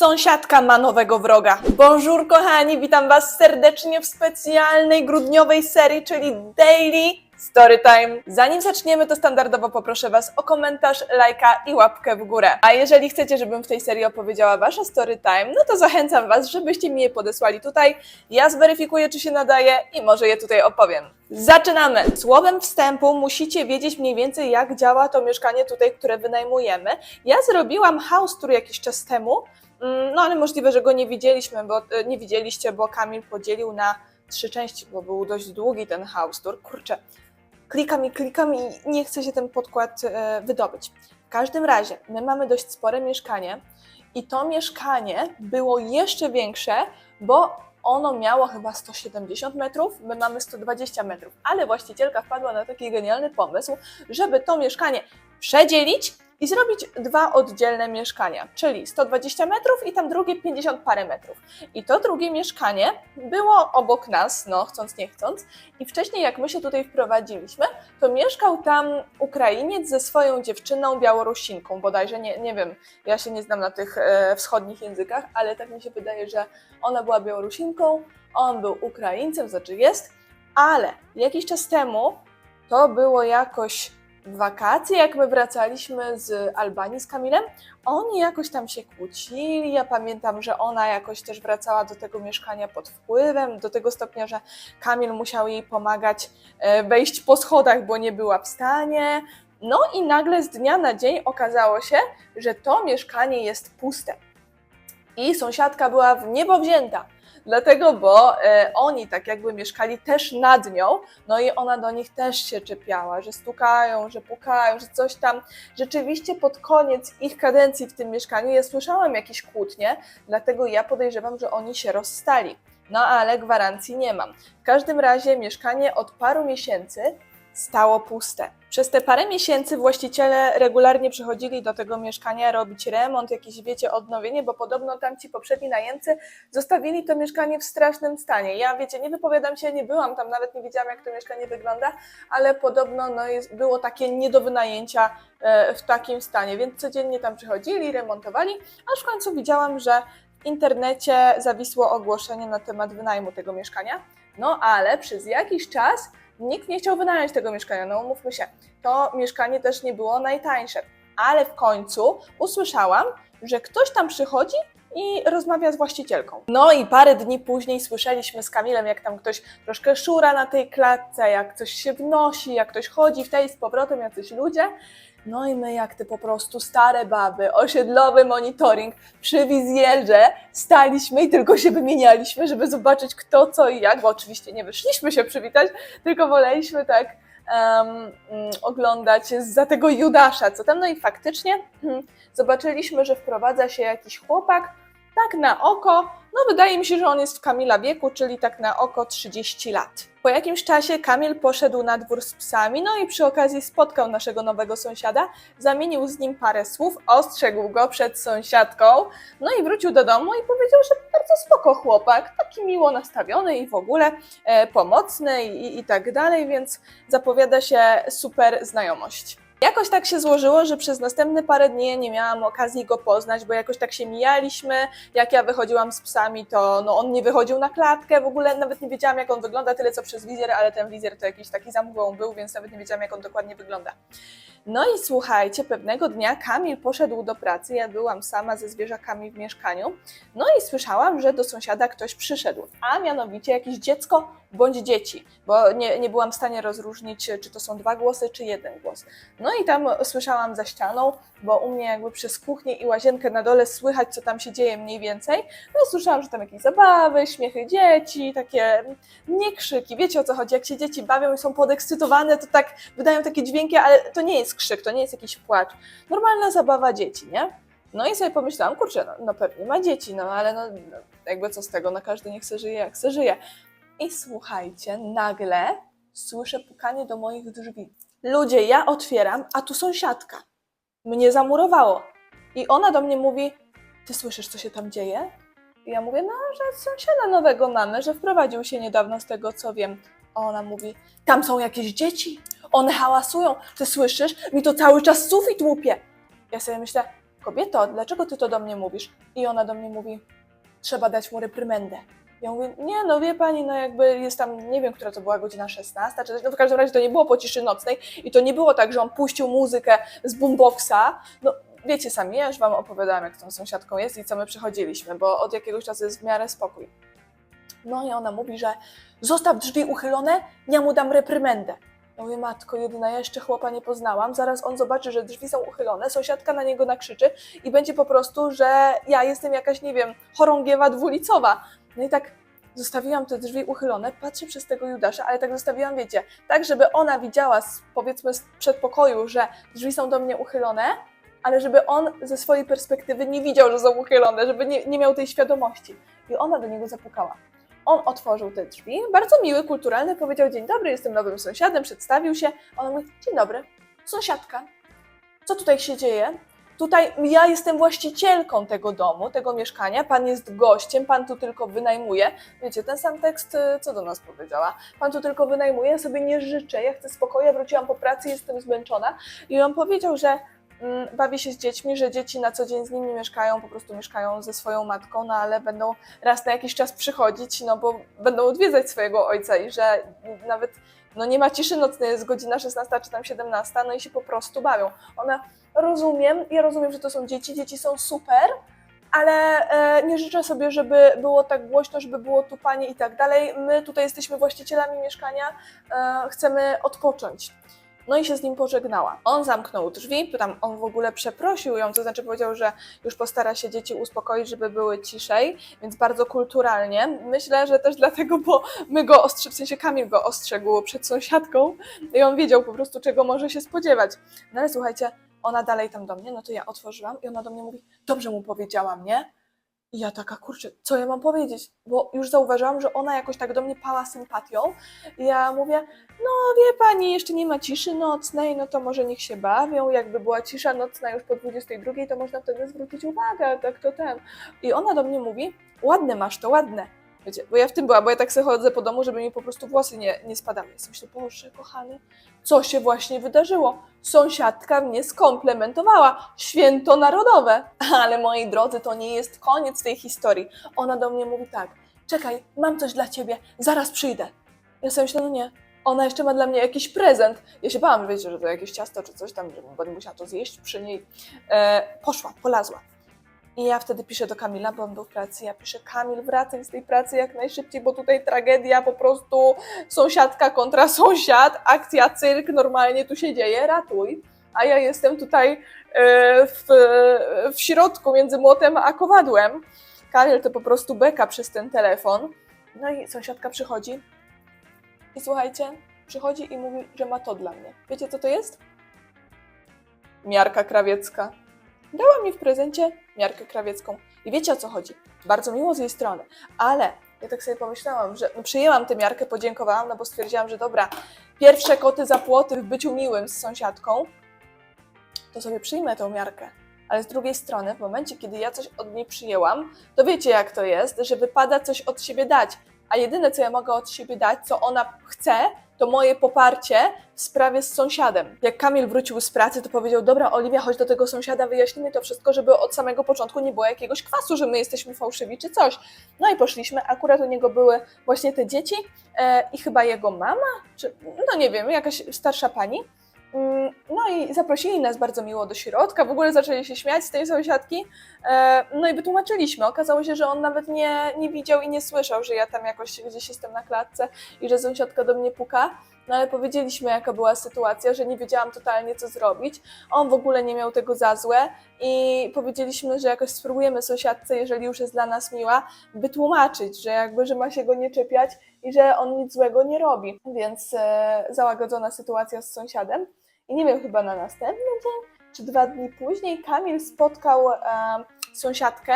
Sąsiadka ma nowego wroga. Bonjour kochani, witam Was serdecznie w specjalnej grudniowej serii, czyli Daily Storytime. Zanim zaczniemy, to standardowo poproszę Was o komentarz, lajka i łapkę w górę. A jeżeli chcecie, żebym w tej serii opowiedziała Wasze Storytime, no to zachęcam Was, żebyście mi je podesłali tutaj. Ja zweryfikuję, czy się nadaje i może je tutaj opowiem. Zaczynamy! Słowem wstępu musicie wiedzieć mniej więcej, jak działa to mieszkanie tutaj, które wynajmujemy. Ja zrobiłam house tour jakiś czas temu, No ale możliwe, że go nie widzieliśmy, bo e, nie widzieliście, bo Kamil podzielił na trzy części, bo był dość długi ten house tour. Kurczę, klikam i klikam i nie chce się ten podkład e, wydobyć. W każdym razie, my mamy dość spore mieszkanie i to mieszkanie było jeszcze większe, bo ono miało chyba 170 metrów, my mamy 120 metrów, ale właścicielka wpadła na taki genialny pomysł, żeby to mieszkanie przedzielić i zrobić dwa oddzielne mieszkania, czyli 120 metrów i tam drugie 50 parę metrów. I to drugie mieszkanie było obok nas, no chcąc nie chcąc, i wcześniej jak my się tutaj wprowadziliśmy, to mieszkał tam Ukrainiec ze swoją dziewczyną Białorusinką, bodajże, nie, nie wiem, ja się nie znam na tych e, wschodnich językach, ale tak mi się wydaje, że ona była Białorusinką, on był Ukraińcem, znaczy jest, ale jakiś czas temu to było jakoś wakacje, jak my wracaliśmy z Albanii z Kamilem, oni jakoś tam się kłócili. Ja pamiętam, że ona jakoś też wracała do tego mieszkania pod wpływem, do tego stopnia, że Kamil musiał jej pomagać e, wejść po schodach, bo nie była w stanie. No i nagle z dnia na dzień okazało się, że to mieszkanie jest puste. I sąsiadka była w niebo wzięta. Dlatego, bo e, oni tak jakby mieszkali też nad nią, no i ona do nich też się czepiała, że stukają, że pukają, że coś tam. Rzeczywiście pod koniec ich kadencji w tym mieszkaniu ja słyszałam jakieś kłótnie, dlatego ja podejrzewam, że oni się rozstali. No ale gwarancji nie mam. W każdym razie mieszkanie od paru miesięcy stało puste. Przez te parę miesięcy właściciele regularnie przychodzili do tego mieszkania robić remont, jakieś wiecie, odnowienie, bo podobno tam ci poprzedni najemcy zostawili to mieszkanie w strasznym stanie. Ja wiecie, nie wypowiadam się, nie byłam tam, nawet nie wiedziałam jak to mieszkanie wygląda, ale podobno no, jest, było takie nie do wynajęcia e, w takim stanie, więc codziennie tam przychodzili, remontowali, aż w końcu widziałam, że w internecie zawisło ogłoszenie na temat wynajmu tego mieszkania. No ale przez jakiś czas nikt nie chciał wynająć tego mieszkania, no umówmy się. To mieszkanie też nie było najtańsze, ale w końcu usłyszałam, że ktoś tam przychodzi i rozmawia z właścicielką. No i parę dni później słyszeliśmy z Kamilem, jak tam ktoś troszkę szura na tej klatce, jak coś się wnosi, jak ktoś chodzi w tej z powrotem, jacyś ludzie. No i my jak te po prostu stare baby, osiedlowy monitoring przy wizjerze staliśmy i tylko się wymienialiśmy, żeby zobaczyć kto, co i jak, bo oczywiście nie wyszliśmy się przywitać, tylko woleliśmy tak mm, oglądać za tego Judasza, co tam. No i faktycznie hmm, zobaczyliśmy, że wprowadza się jakiś chłopak, tak na oko, no wydaje mi się, że on jest w Kamila wieku, czyli tak na oko 30 lat. Po jakimś czasie Kamil poszedł na dwór z psami, no i przy okazji spotkał naszego nowego sąsiada, zamienił z nim parę słów, ostrzegł go przed sąsiadką, no i wrócił do domu i powiedział, że bardzo spoko chłopak, taki miło nastawiony i w ogóle e, pomocny i, i tak dalej, więc zapowiada się super znajomość. Jakoś tak się złożyło, że przez następne parę dni nie miałam okazji go poznać, bo jakoś tak się mijaliśmy. Jak ja wychodziłam z psami, to no, on nie wychodził na klatkę, w ogóle nawet nie wiedziałam, jak on wygląda, tyle co przez wizjer, ale ten wizjer to jakiś taki zamgłą był, więc nawet nie wiedziałam, jak on dokładnie wygląda. No i słuchajcie, pewnego dnia Kamil poszedł do pracy, ja byłam sama ze zwierzakami w mieszkaniu, no i słyszałam, że do sąsiada ktoś przyszedł, a mianowicie jakieś dziecko bądź dzieci, bo nie, nie byłam w stanie rozróżnić, czy to są dwa głosy, czy jeden głos. No i tam słyszałam za ścianą, bo u mnie jakby przez kuchnię i łazienkę na dole słychać, co tam się dzieje mniej więcej. No słyszałam, że tam jakieś zabawy, śmiechy dzieci, takie nie krzyki. Wiecie o co chodzi? Jak się dzieci bawią i są podekscytowane, to tak wydają takie dźwięki, ale to nie jest krzyk, to nie jest jakiś płacz. Normalna zabawa dzieci, nie? No i sobie pomyślałam, kurczę, no, no pewnie ma dzieci, no ale no, no jakby co z tego, no każdy niech se żyje jak se żyje. I słuchajcie, nagle słyszę pukanie do moich drzwi. Ludzie, ja otwieram, a tu sąsiadka. Mnie zamurowało. I ona do mnie mówi: Ty słyszysz, co się tam dzieje? I ja mówię: No, że sąsiada nowego mamy, że wprowadził się niedawno, z tego co wiem. A ona mówi: Tam są jakieś dzieci. One hałasują. Ty słyszysz? Mi to cały czas sufit łupie. Ja sobie myślę: kobieto, dlaczego ty to do mnie mówisz? I ona do mnie mówi, trzeba dać mu reprymendę. Ja mówię, nie no wie pani, no jakby jest tam, nie wiem, która to była godzina 16, czy no w każdym razie to nie było po ciszy nocnej i to nie było tak, że on puścił muzykę z boomboxa, no wiecie sami, ja już wam opowiadałam, jak tą sąsiadką jest i co my przechodziliśmy, bo od jakiegoś czasu jest w miarę spokój. No i ona mówi, że zostaw drzwi uchylone, ja mu dam reprymendę. Ja mówię, matko jedyna, ja jeszcze chłopa nie poznałam, zaraz on zobaczy, że drzwi są uchylone, sąsiadka na niego nakrzyczy i będzie po prostu, że ja jestem jakaś, nie wiem, chorągiewa dwulicowa. No i tak zostawiłam te drzwi uchylone, patrzę przez tego Judasza, ale tak zostawiłam, wiecie, tak, żeby ona widziała, z, powiedzmy, z przedpokoju, że drzwi są do mnie uchylone, ale żeby on ze swojej perspektywy nie widział, że są uchylone, żeby nie, nie miał tej świadomości. I ona do niego zapukała. On otworzył te drzwi, bardzo miły, kulturalny, powiedział: Dzień dobry, jestem nowym sąsiadem, przedstawił się. Ona mówi: Dzień dobry, sąsiadka. Co tutaj się dzieje? Tutaj ja jestem właścicielką tego domu, tego mieszkania, pan jest gościem, pan tu tylko wynajmuje. Wiecie, ten sam tekst, y, co do nas powiedziała. Pan tu tylko wynajmuje, ja sobie nie życzę, ja chcę spokoju, ja wróciłam po pracy, jestem zmęczona. I on powiedział, że mm, bawi się z dziećmi, że dzieci na co dzień z nim nie mieszkają, po prostu mieszkają ze swoją matką, no ale będą raz na jakiś czas przychodzić, no bo będą odwiedzać swojego ojca i że nawet no nie ma ciszy nocnej, jest godzina 16 czy tam 17, no i się po prostu bawią. Ona, rozumiem, ja rozumiem, że to są dzieci, dzieci są super, ale e, nie życzę sobie, żeby było tak głośno, żeby było tupanie i tak dalej. My tutaj jesteśmy właścicielami mieszkania, e, chcemy odpocząć. No i się z nim pożegnała. On zamknął drzwi, tam on w ogóle przeprosił ją, to znaczy powiedział, że już postara się dzieci uspokoić, żeby były ciszej, więc bardzo kulturalnie. Myślę, że też dlatego, bo my go ostrzegł, w sensie Kamil go ostrzegł przed sąsiadką i on wiedział po prostu, czego może się spodziewać. No ale słuchajcie, ona dalej tam do mnie, no to ja otworzyłam i ona do mnie mówi, dobrze mu powiedziałam, nie? I ja taka, kurczę, co ja mam powiedzieć? Bo już zauważyłam, że ona jakoś tak do mnie pała sympatią. I ja mówię, no wie pani, jeszcze nie ma ciszy nocnej, no to może niech się bawią. Jakby była cisza nocna już po 22, to można wtedy zwrócić uwagę, tak to ten. I ona do mnie mówi, ładne masz to, ładne. Wiecie, bo ja w tym była, bo ja tak sobie chodzę po domu, żeby mi po prostu włosy nie, nie spadały. Sobie myślę, Boże, kochany, co się właśnie wydarzyło? Sąsiadka mnie skomplementowała. Święto narodowe. Ale moi drodzy, to nie jest koniec tej historii. Ona do mnie mówi tak, czekaj, mam coś dla ciebie, zaraz przyjdę. Ja sobie myślę, no nie, ona jeszcze ma dla mnie jakiś prezent. Ja się bałam, wiecie, że to jakieś ciasto czy coś tam, że będę musiała to zjeść przy niej. E, poszła, polazła. I ja wtedy piszę do Kamila, bo on był w pracy. Ja piszę, Kamil, wracaj z tej pracy jak najszybciej, bo tutaj tragedia, po prostu sąsiadka kontra sąsiad, akcja cyrk, normalnie tu się dzieje, ratuj. A ja jestem tutaj e, w, w środku między młotem a kowadłem. Kamil to po prostu beka przez ten telefon. No i sąsiadka przychodzi. I słuchajcie, przychodzi i mówi, że ma to dla mnie. Wiecie, co to jest? Miarka krawiecka. Dała mi w prezencie miarkę krawiecką. I wiecie o co chodzi? Bardzo miło z jej strony, ale ja tak sobie pomyślałam, że no, przyjęłam tę miarkę, podziękowałam, no bo stwierdziłam, że dobra, pierwsze koty za płoty w byciu miłym z sąsiadką, to sobie przyjmę tę miarkę. Ale z drugiej strony, w momencie, kiedy ja coś od niej przyjęłam, to wiecie jak to jest, że wypada coś od siebie dać. A jedyne, co ja mogę od siebie dać, co ona chce, to moje poparcie w sprawie z sąsiadem. Jak Kamil wrócił z pracy, to powiedział: Dobra, Oliwia, chodź do tego sąsiada, wyjaśnimy to wszystko, żeby od samego początku nie było jakiegoś kwasu, że my jesteśmy fałszywi czy coś. No i poszliśmy. Akurat u niego były właśnie te dzieci e, i chyba jego mama, czy no nie wiem, jakaś starsza pani. Mm, No i zaprosili nas bardzo miło do środka, w ogóle zaczęli się śmiać z tej sąsiadki, E, no i wytłumaczyliśmy. Okazało się, że on nawet nie, nie widział i nie słyszał, że ja tam jakoś gdzieś jestem na klatce i że sąsiadka do mnie puka. No ale powiedzieliśmy, jaka była sytuacja, że nie wiedziałam totalnie, co zrobić. On w ogóle nie miał tego za złe i powiedzieliśmy, że jakoś spróbujemy sąsiadce, jeżeli już jest dla nas miła, wytłumaczyć, że jakby, że ma się go nie czepiać i że on nic złego nie robi. Więc e, załagodzona sytuacja z sąsiadem. I nie wiem, chyba na następny dzień, czy dwa dni później Kamil spotkał e, sąsiadkę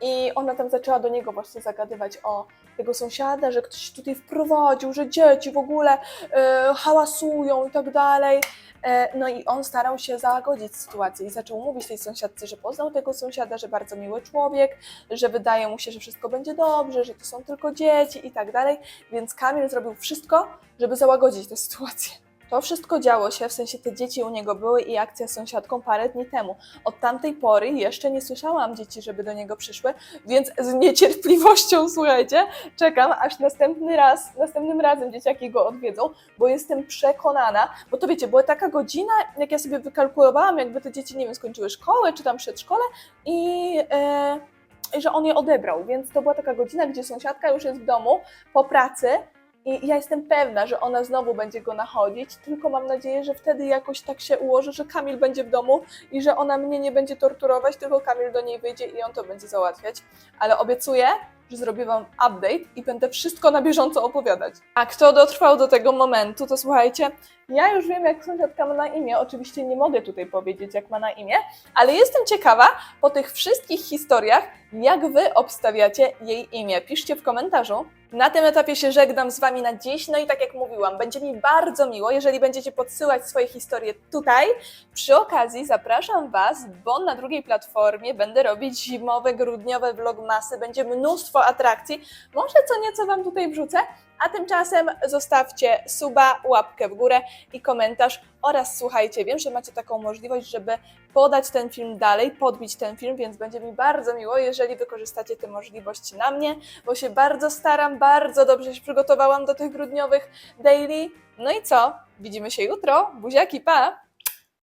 i ona tam zaczęła do niego właśnie zagadywać o tego sąsiada, że ktoś tutaj wprowadził, że dzieci w ogóle e, hałasują i tak dalej. E, no i on starał się załagodzić sytuację i zaczął mówić tej sąsiadce, że poznał tego sąsiada, że bardzo miły człowiek, że wydaje mu się, że wszystko będzie dobrze, że to są tylko dzieci i tak dalej. Więc Kamil zrobił wszystko, żeby załagodzić tę sytuację. To wszystko działo się, w sensie te dzieci u niego były i akcja z sąsiadką parę dni temu. Od tamtej pory jeszcze nie słyszałam dzieci, żeby do niego przyszły, więc z niecierpliwością, słuchajcie, czekam, aż następny raz, następnym razem dzieciaki go odwiedzą, bo jestem przekonana, bo to wiecie, była taka godzina, jak ja sobie wykalkulowałam, jakby te dzieci, nie wiem, skończyły szkołę czy tam przedszkole i... E, i że on je odebrał, więc to była taka godzina, gdzie sąsiadka już jest w domu po pracy i ja jestem pewna, że ona znowu będzie go nachodzić, tylko mam nadzieję, że wtedy jakoś tak się ułoży, że Kamil będzie w domu i że ona mnie nie będzie torturować, tylko Kamil do niej wyjdzie i on to będzie załatwiać. Ale obiecuję, że zrobię Wam update i będę wszystko na bieżąco opowiadać. A kto dotrwał do tego momentu, to słuchajcie, ja już wiem, jak sąsiadka ma na imię. Oczywiście nie mogę tutaj powiedzieć, jak ma na imię, ale jestem ciekawa po tych wszystkich historiach, jak Wy obstawiacie jej imię. Piszcie w komentarzu. Na tym etapie się żegnam z Wami na dziś. No i tak jak mówiłam, będzie mi bardzo miło, jeżeli będziecie podsyłać swoje historie tutaj. Przy okazji zapraszam Was, bo na drugiej platformie będę robić zimowe, grudniowe vlogmasy. Będzie mnóstwo atrakcji. Może co nieco Wam tutaj wrzucę. A tymczasem zostawcie suba, łapkę w górę i komentarz oraz słuchajcie, wiem, że macie taką możliwość, żeby podać ten film dalej, podbić ten film, więc będzie mi bardzo miło, jeżeli wykorzystacie te możliwości na mnie, bo się bardzo staram, bardzo dobrze się przygotowałam do tych grudniowych daily. No i co? Widzimy się jutro. Buziaki, pa!